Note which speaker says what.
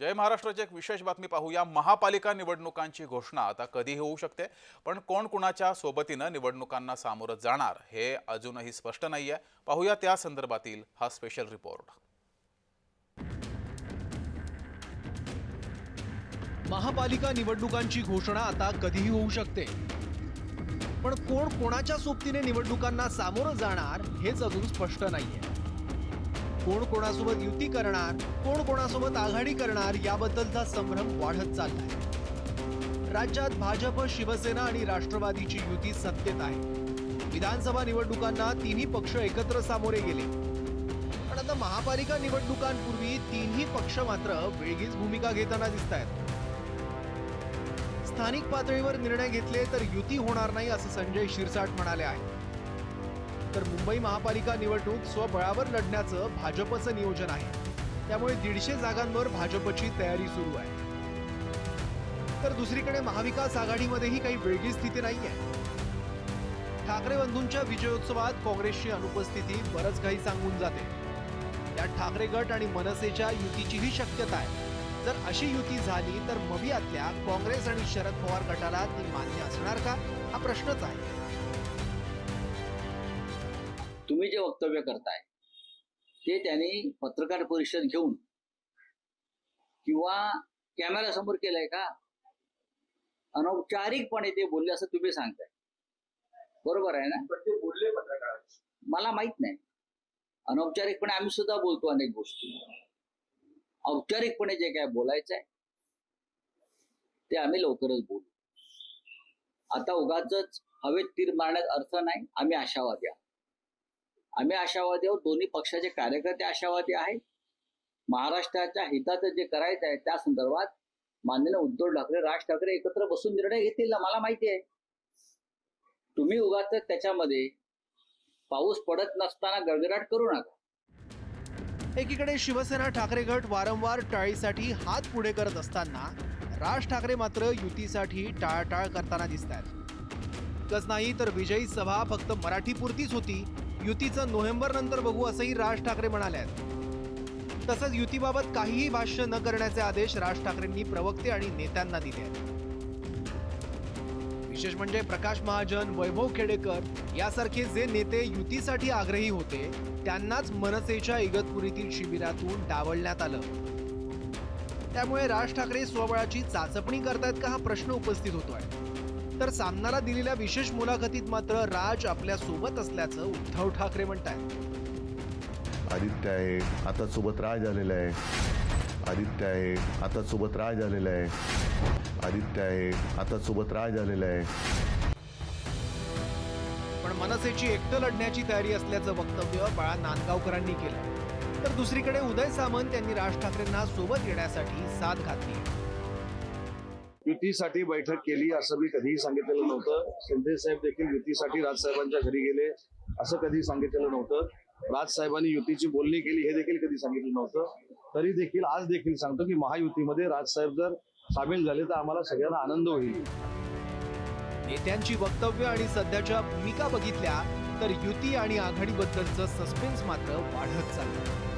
Speaker 1: जय महाराष्ट्राची एक विशेष बातमी पाहूया. महापालिका निवडणुकांची घोषणा आता कधीही होऊ शकते पण कोण कुणाच्या सोबतीनं निवडणुकांना सामोरं जाणार हे अजूनही स्पष्ट नाही आहे पाहूया त्या संदर्भातील हा स्पेशल रिपोर्ट
Speaker 2: महापालिका निवडणुकांची घोषणा आता कधीही होऊ शकते. पण कोण कोणाच्या सोबतीने निवडणुकांना सामोरं जाणार हेच अजून स्पष्ट नाहीये. कोण कोणासोबत युती करणार कोण कोणासोबत आघाडी करणार याबद्दलचा संभ्रम वाढत चाललाय. राज्यात भाजप शिवसेना आणि राष्ट्रवादीची युती सत्तेत आहे. विधानसभा निवडणुकांना तिन्ही पक्ष एकत्र सामोरे गेले. पण आता महापालिका निवडणुकांपूर्वी तिन्ही पक्ष मात्र वेगळीच भूमिका घेताना दिसत आहेत स्थानिक पातळीवर निर्णय घेतले तर युती होणार नाही असं संजय शिरसाट म्हणाले आहे तर मुंबई महापालिका निवडणूक स्वबळावर लढण्याचं भाजपचं नियोजन आहे. त्यामुळे दीडशे जागांवर भाजपची तयारी सुरू आहे. तर दुसरीकडे महाविकास आघाडीमध्येही काही वेगळी स्थिती नाही आहे ठाकरे बंधूंच्या विजयोत्सवात काँग्रेसची अनुपस्थिती बरंच काही सांगून जाते. त्यात ठाकरे गट आणि मनसेच्या युतीचीही शक्यता आहे. जर अशी युती झाली तर मवियातल्या काँग्रेस आणि शरद पवार गटाला ती मान्य असणार का? हा प्रश्नच आहे.
Speaker 3: तुम्ही जे वक्तव्य करताय ते त्यांनी पत्रकार परिषद घेऊन किंवा कॅमेरा समोर केलंय का? अनौपचारिकपणे ते बोलले असं तुम्ही सांगताय. बरोबर आहे ना?
Speaker 4: पण ते बोलले पत्रकार.
Speaker 3: मला माहीत नाही. अनौपचारिकपणे आम्ही सुद्धा बोलतो अनेक गोष्टी. औपचारिकपणे जे काय बोलायचं आहे ते आम्ही लवकरच बोलू. आता उगाच हवेत तीर मारण्यात अर्थ नाही. आम्ही आशावादी आहोत. आम्ही आशावादी आहोत. दोन्ही पक्षाचे कार्यकर्ते आशावादी आहेत. महाराष्ट्राच्या हिताचं जे करायचं आहे त्या संदर्भात माननीय उद्धव ठाकरे राज ठाकरे एकत्र बसून निर्णय घेतील ना मला माहिती आहे. तुम्ही उगाच त्याच्यामध्ये पाऊस पडत नसताना गडगडाट करू नका.
Speaker 2: एकीकडे शिवसेना ठाकरे गट वारंवार टाळीसाठी हात पुढे करत असताना राज ठाकरे मात्र युतीसाठी टाळाटाळ करताना दिसतात इतकंच नाही तर विजयी सभा फक्त मराठीपुरतीच होती. युतीचं नोव्हेंबर नंतर बघू असंही राज ठाकरे म्हणाले आहेत तसंच युतीबाबत काहीही भाष्य न करण्याचे आदेश राज ठाकरेंनी प्रवक्ते आणि नेत्यांना दिले आहेत. विशेष म्हणजे प्रकाश महाजन वैभव खेडेकर यासारखे जे नेते युतीसाठी आग्रही होते त्यांनाच मनसेच्या इगतपुरीतील शिबिरातून डावलण्यात आलं. त्यामुळे राज ठाकरे स्वबळाची चाचपणी करतायत का हा प्रश्न उपस्थित होतोय. तर सामनाला दिलेल्या विशेष मुलाखतीत मात्र राज आपल्यासोबत असल्याचं उद्धव ठाकरे म्हणतायत.
Speaker 5: आदित्य आहे आता सोबत राज आलेला आहे. आदित्य आहे आता सोबत राज आलेला आहे. आदित्य आहे आता सोबत राज आलेला आहे.
Speaker 2: पण मनसेची एकटं लढण्याची तयारी असल्याचं वक्तव्य बाळा नांदगावकरांनी केलं. तर दुसरीकडे उदय सामंत यांनी राज ठाकरेंना सोबत येण्यासाठी साथ घातली.
Speaker 4: युतीसाठी बैठक केली असं मी कधीही सांगितलेलं नव्हतं. शिंदे साहेब देखील युतीसाठी राजसाहेबांच्या घरी गेले असं कधी सांगितलेलं नव्हतं. राजसाहेबांनी युतीची बोलणी केली हे देखील कधी सांगितलं नव्हतं. तरी देखील आज देखील सांगतो की महायुतीमध्ये राजसाहेब जर सामील झाले तर आम्हाला सगळ्यांना आनंद होईल.
Speaker 2: नेत्यांची वक्तव्य आणि सध्याच्या भूमिका बघितल्या तर युती आणि आघाडीबद्दलचं सस्पेन्स मात्र वाढत चाललं